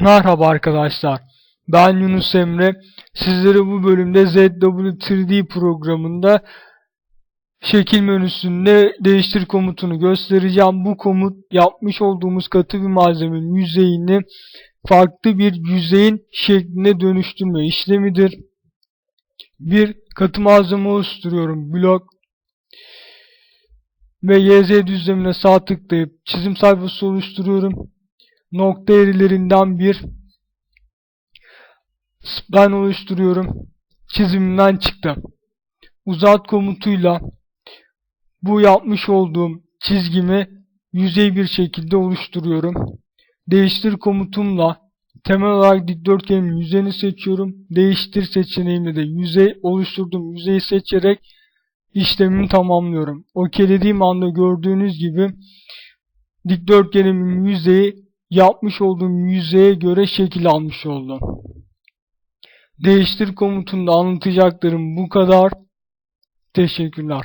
Merhaba arkadaşlar. Ben Yunus Emre. Sizlere bu bölümde ZW3D programında şekil menüsünde değiştir komutunu göstereceğim. Bu komut yapmış olduğumuz katı bir malzemenin yüzeyini farklı bir yüzeyin şekline dönüştürme işlemidir. Bir katı malzeme oluşturuyorum. Blok ve YZ düzlemine sağ tıklayıp çizim sayfası oluşturuyorum nokta eğrilerinden bir spline oluşturuyorum. Çizimimden çıktı. Uzat komutuyla bu yapmış olduğum çizgimi yüzey bir şekilde oluşturuyorum. Değiştir komutumla temel olarak dikdörtgenin yüzeyini seçiyorum. Değiştir seçeneğimle de yüzey oluşturduğum yüzeyi seçerek işlemimi tamamlıyorum. Okeylediğim anda gördüğünüz gibi dikdörtgenimin yüzeyi yapmış olduğum yüzeye göre şekil almış oldu. Değiştir komutunda anlatacaklarım bu kadar. Teşekkürler.